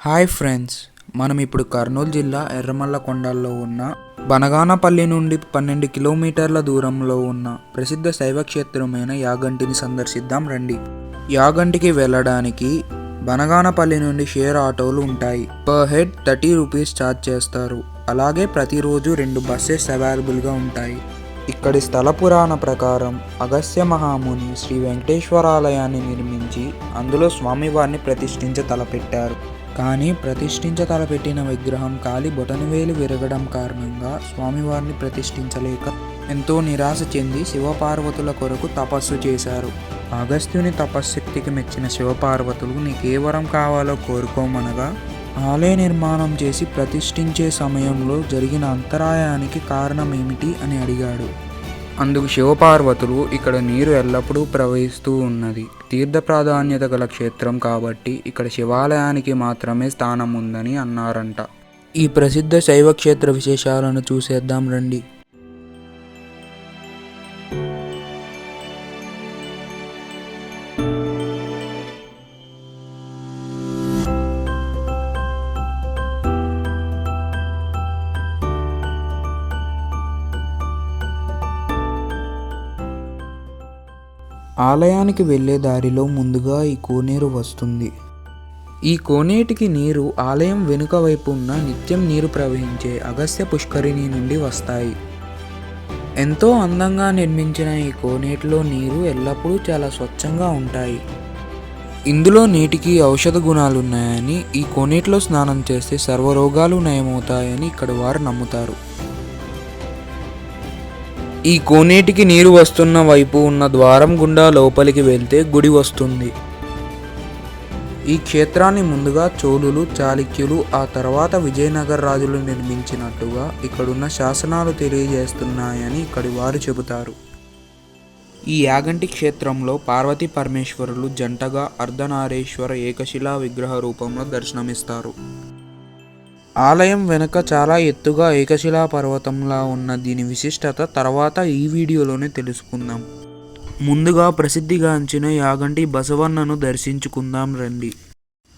Hi friends మనం ఇప్పుడు కర్నూలు జిల్లా ఎర్రమల్ల కొండల్లో ఉన్న బనగానపల్లి నుండి పన్నెండు కిలోమీటర్ల దూరంలో ఉన్న ప్రసిద్ధ శైవ క్షేత్రమైన యాగంటిని సందర్శిద్దాం రండి. యాగంటికి వెళ్ళడానికి బనగానపల్లి నుండి షేర్ ఆటోలు ఉంటాయి. Per head thirty rupees charge చేస్తారు. అలాగే ప్రతిరోజు రెండు బస్సెస్ అవైలబుల్గా ఉంటాయి. ఇక్కడి స్థల పురాణ ప్రకారం అగస్త్య మహాముని శ్రీ వెంకటేశ్వరాలయాన్ని నిర్మించి అందులో స్వామివారిని ప్రతిష్ఠించ తలపెట్టారు. కానీ ప్రతిష్ఠించ తలపెట్టిన విగ్రహం కాలి బొటనవేలు విరగడం కారణంగా స్వామివారిని ప్రతిష్ఠించలేక ఎంతో నిరాశ చెంది శివపార్వతుల కొరకు తపస్సు చేశారు. అగస్త్యుని తపశ్శక్తికి మెచ్చిన శివపార్వతులు నీకే వరం కావాలో కోరుకోమనగా ఆలయ నిర్మాణం చేసి ప్రతిష్ఠించే సమయంలో జరిగిన అంతరాయానికి కారణం ఏమిటి అని అడిగాడు. అందుకు శివపార్వతులు ఇక్కడ నీరు ఎల్లప్పుడూ ప్రవహిస్తూ ఉన్నది. తీర్థ ప్రాధాన్యత గల క్షేత్రం కాబట్టి ఇక్కడ శివాలయానికి మాత్రమే స్థానం ఉందని అన్నారంట. ఈ ప్రసిద్ధ శైవ క్షేత్ర విశేషాలను చూసేద్దాం రండి. ఆలయానికి వెళ్ళే దారిలో ముందుగా ఈ కోనేరు వస్తుంది. ఈ కోనేటికి నీరు ఆలయం వెనుక వైపు ఉన్న నిత్యం నీరు ప్రవహించే అగస్త్య పుష్కరిణి నుండి వస్తాయి. ఎంతో అందంగా నిర్మించిన ఈ కోనేటిలో నీరు ఎల్లప్పుడూ చాలా స్వచ్ఛంగా ఉంటాయి. ఇందులో నీటికి ఔషధ గుణాలు ఉన్నాయని ఈ కోనేటిలో స్నానం చేస్తే సర్వరోగాలు నయమవుతాయని ఇక్కడ వారు నమ్ముతారు. ఈ కోనేటికి నీరు వస్తున్న వైపు ఉన్న ద్వారం గుండా లోపలికి వెళ్తే గుడి వస్తుంది. ఈ క్షేత్రాన్ని ముందుగా చోళులు చాళుక్యులు ఆ తర్వాత విజయనగర రాజులు నిర్మించినట్టుగా ఇక్కడున్న శాసనాలు తెలియజేస్తున్నాయని ఇక్కడి వారు చెబుతారు. ఈ యాగంటి క్షేత్రంలో పార్వతీ పరమేశ్వరులు జంటగా అర్ధనారేశ్వర ఏకశిలా విగ్రహ రూపంలో దర్శనమిస్తారు. ఆలయం వెనుక చాలా ఎత్తుగా ఏకశిలా పర్వతంలా ఉన్న దీని విశిష్టత తర్వాత ఈ వీడియోలోనే తెలుసుకుందాం. ముందుగా ప్రసిద్ధిగాంచిన యాగంటి బసవన్నను దర్శించుకుందాం రండి.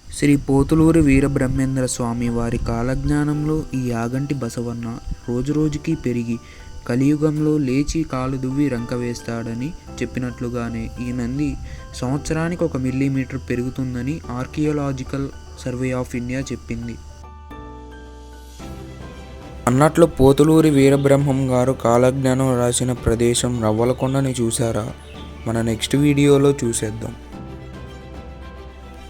శ్రీ పోతులూరి వీరబ్రహ్మేంద్ర స్వామి వారి కాలజ్ఞానంలో ఈ యాగంటి బసవన్న రోజురోజుకి పెరిగి కలియుగంలో లేచి కాలు దువ్వి రంక వేస్తాడని చెప్పినట్లుగానే ఈ నంది సంవత్సరానికి ఒక మిల్లీమీటర్ పెరుగుతుందని ఆర్కియోలాజికల్ సర్వే ఆఫ్ ఇండియా చెప్పింది. అన్నట్లు పోతులూరి వీరబ్రహ్మం గారు కాలజ్ఞానం రాసిన ప్రదేశం రవ్వలకొండని చూసారా మన నెక్స్ట్ వీడియోలో చూసేద్దాం.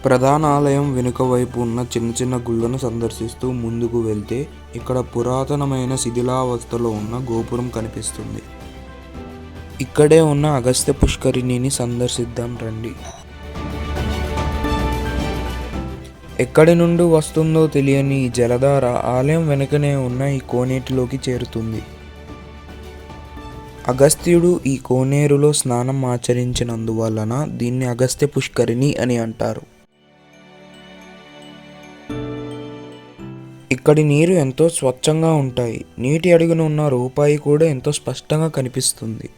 ప్రధాన ఆలయం వెనుక వైపు ఉన్న చిన్న చిన్న గుళ్ళను సందర్శిస్తూ ముందుకు వెళ్తే ఇక్కడ పురాతనమైన శిథిలావస్థలో ఉన్న గోపురం కనిపిస్తుంది. ఇక్కడే ఉన్న అగస్త్య పుష్కరిణిని సందర్శిద్దాం రండి. ఎక్కడి నుండి వస్తుందో తెలియని ఈ జలధార ఆలయం వెనుకనే ఉన్న ఈ కోనేటిలోకి చేరుతుంది. అగస్త్యుడు ఈ కోనేరులో స్నానం ఆచరించినందువలన దీన్ని అగస్త్య పుష్కరిణి అని అంటారు. ఇక్కడి నీరు ఎంతో స్వచ్ఛంగా ఉంటాయి. నీటి అడుగున ఉన్న రూపాయి కూడా ఎంతో స్పష్టంగా కనిపిస్తుంది.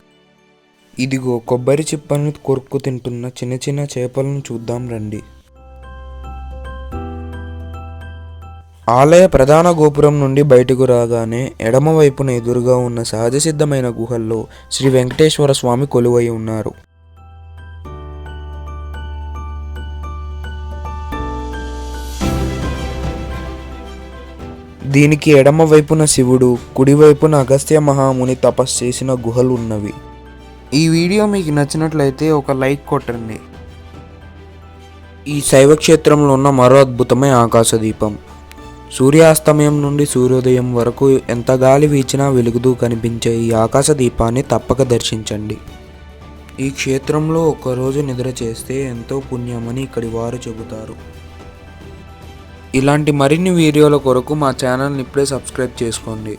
ఇదిగో కొబ్బరి చిప్పలను కొరుక్కు తింటున్న చిన్న చిన్న చేపలను చూద్దాం రండి. ఆలయ ప్రధాన గోపురం నుండి బయటకు రాగానే ఎడమవైపున ఎదురుగా ఉన్న సహజ సిద్ధమైన గుహల్లో శ్రీ వెంకటేశ్వర స్వామి కొలువై ఉన్నారు. దీనికి ఎడమవైపున శివుడు కుడివైపున అగస్త్య మహాముని తపస్సు చేసిన గుహలు ఉన్నవి ఈ వీడియో మీకు నచ్చినట్లయితే ఒక లైక్ కొట్టండి. ఈ శైవ క్షేత్రంలో ఉన్న మరో అద్భుతమైన ఆకాశ దీపం. సూర్యాస్తమయం నుండి సూర్యోదయం వరకు ఎంత గాలి వీచినా వెలుగుతూ కనిపించే ఈ ఆకాశ దీపాన్ని తప్పక దర్శించండి. ఈ క్షేత్రంలో ఒక్కరోజు నిద్ర చేస్తే ఎంతో పుణ్యమని ఇక్కడి వారు చెబుతారు. ఇలాంటి మరిన్ని వీడియోల కొరకు మా ఛానల్ని ఇప్పుడే సబ్స్క్రైబ్ చేసుకోండి.